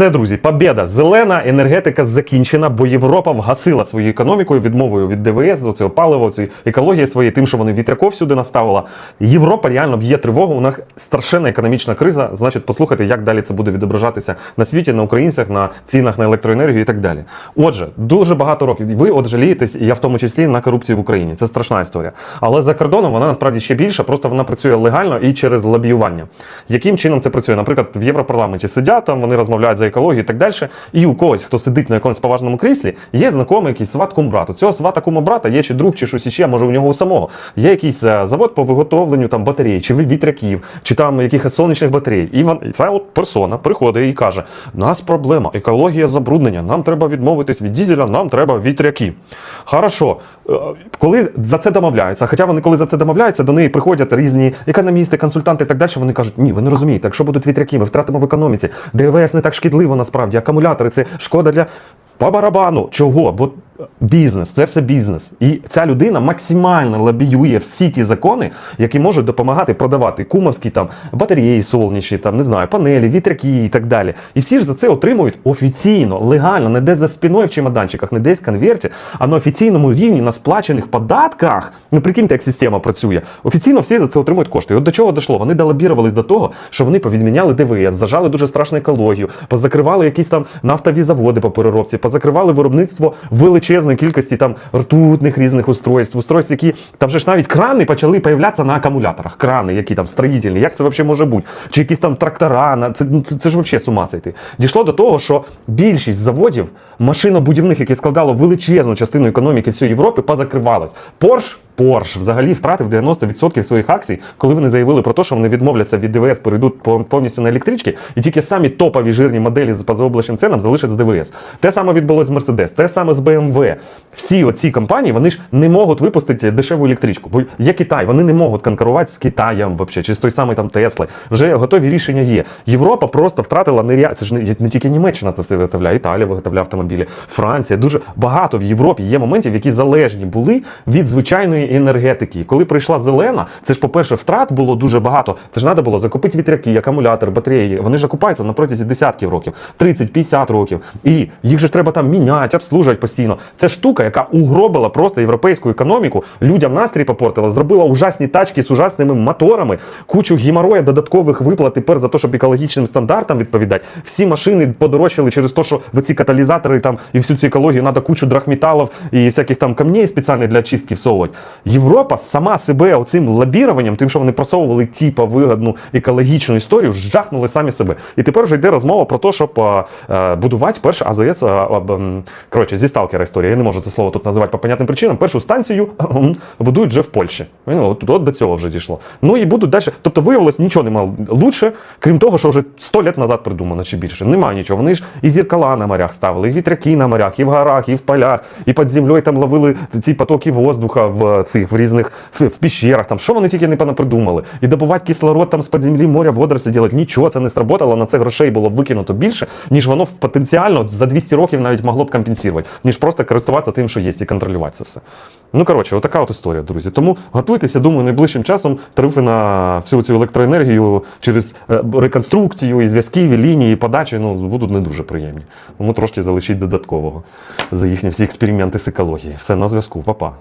Все, друзі, побєда. Зелена енергетика закінчена, бо Європа вгасила свою економікою відмовою від ДВС, оцього палива, цієї екології своєї, тим, що вони вітряков сюди наставила. Європа реально б'є тривогу. У них страшенна економічна криза. Значить, послухайте, як далі це буде відображатися на світі, на українцях, на цінах на електроенергію і так далі. Отже, дуже багато років. Ви от жалієтесь, я в тому числі на корупцію в Україні. Це страшна історія. Але за кордоном вона насправді ще більша, просто вона працює легально і через лобіювання. Яким чином це працює? Наприклад, в Європарламенті сидять там, вони розмовляють за екологію і так далі. І у когось, хто сидить на якомусь поважному кріслі, є знайомий якийсь сват кумбрату. Цього свата кумбрата є чи друг, чи щось іще, може у нього у самого. Є якийсь е, завод по виготовленню там батарей, чи вітряків, чи там якихось сонячних батарей. І вон, ця от персона приходить і каже: у нас проблема, екологія забруднення, нам треба відмовитись від дізеля, нам треба вітряки. Хорошо, Е, коли за це домовляються, хоча вони коли за це домовляються, до неї приходять різні економісти, консультанти і так далі. Вони кажуть, ні, ви не розумієте, якщо будуть вітряки, ми втратимо в економіці. ДВС не так шкідливо насправді, акумулятори це шкода для. По барабану. Чого? Бо бізнес, це все бізнес. І ця людина максимально лобіює всі ті закони, які можуть допомагати продавати кумовські там батареї сонячні, там не знаю, панелі, вітряки і так далі. І всі ж за це отримують офіційно, легально, не десь за спиною в чемоданчиках, не десь в конверті, а на офіційному рівні на сплачених податках. Ну прикиньте, як система працює. Офіційно всі за це отримують кошти. І от до чого дійшло? Вони долобірувались до того, що вони повідміняли ДВС, зажали дуже страшну екологію, позакривали якісь там нафтові заводи по переробці, позакривали виробництво величезної кількості там ртутних різних устройств, устройств, які там вже ж навіть крани почали появлятися на акумуляторах. Крани, які там строїтельні. Як це взагалі може бути? Чи якісь там трактора? на- Це, ну, це, це ж взагалі ума сойти. Дійшло до того, що більшість заводів машинобудівних, які складало величезну частину економіки всієї Європи, позакривалось. Порш Порш взагалі втратив 90% своїх акцій, коли вони заявили про те, що вони відмовляться від ДВС, перейдуть по- повністю на електрички, і тільки самі топові жирні моделі з позаоблачним ценам залишать з ДВС. Те саме відбулося з Mercedes, те саме з BMW. Всі оці компанії вони ж не можуть випустити дешеву електричку. Бо є Китай, вони не можуть конкурувати з Китаєм вообще, чи з той самий там Тесли. Вже готові рішення є. Європа просто втратила нереально. Це ж не, не тільки Німеччина це все виготовляє, Італія виготовляє автомобілі, Франція. Дуже багато в Європі є моментів, які залежні були від звичайної енергетики. Коли прийшла зелена, це ж, по-перше, втрат було дуже багато. Це ж треба було закупити вітряки, акумулятор, батареї. Вони ж окупаються на протязі десятків років, 30-50 років. І їх же треба там міняти, обслужувати постійно. Це штука, яка угробила просто європейську економіку, людям настрій попортила, зробила ужасні тачки з ужасними моторами, кучу геморроя, додаткових виплат тепер за те, щоб екологічним стандартам відповідати. Всі машини подорожчали через те, що в ці каталізатори там і всю цю екологію треба кучу драхметалів і всяких там камней спеціальних для чистки всовувати. Європа сама себе оцим лобіруванням, тим, що вони просовували типа вигодну екологічну історію, жахнули самі себе. І тепер вже йде розмова про те, щоб е, е, будувати перше АЗС. е, ем, коротше, зі сталкера історія. Я не можу це слово тут називати по понятним причинам. Першу станцію ем, будують вже в Польщі. Ну, От, от до цього вже дійшло. Ну і будуть далі. Тобто виявилось нічого немає лучше, крім того, що вже 100 лет назад придумано чи більше. Немає нічого. Вони ж і зіркала на морях ставили, і вітряки на морях, і в горах, і в полях, і під землею там ловили ці потоки воздуха в цих в різних в, піщерах. Там що вони тільки не понапридумали. І добувати кислород там з-під землі, моря, водорослі делать. Нічого це не сработало. На це грошей було викинуто більше, ніж воно потенціально за 200 років навіть могло б компенсувати, ніж просто користуватися тим, що є, і контролювати це все. Ну коротше, отака от історія, друзі. Тому готуйтеся, думаю, найближчим часом тарифи на всю цю електроенергію через е, реконструкцію і зв'язків, і лінії, і подачі ну, будуть не дуже приємні. Тому трошки залишіть додаткового за їхні всі експерименти з екології. Все на зв'язку, Па-па.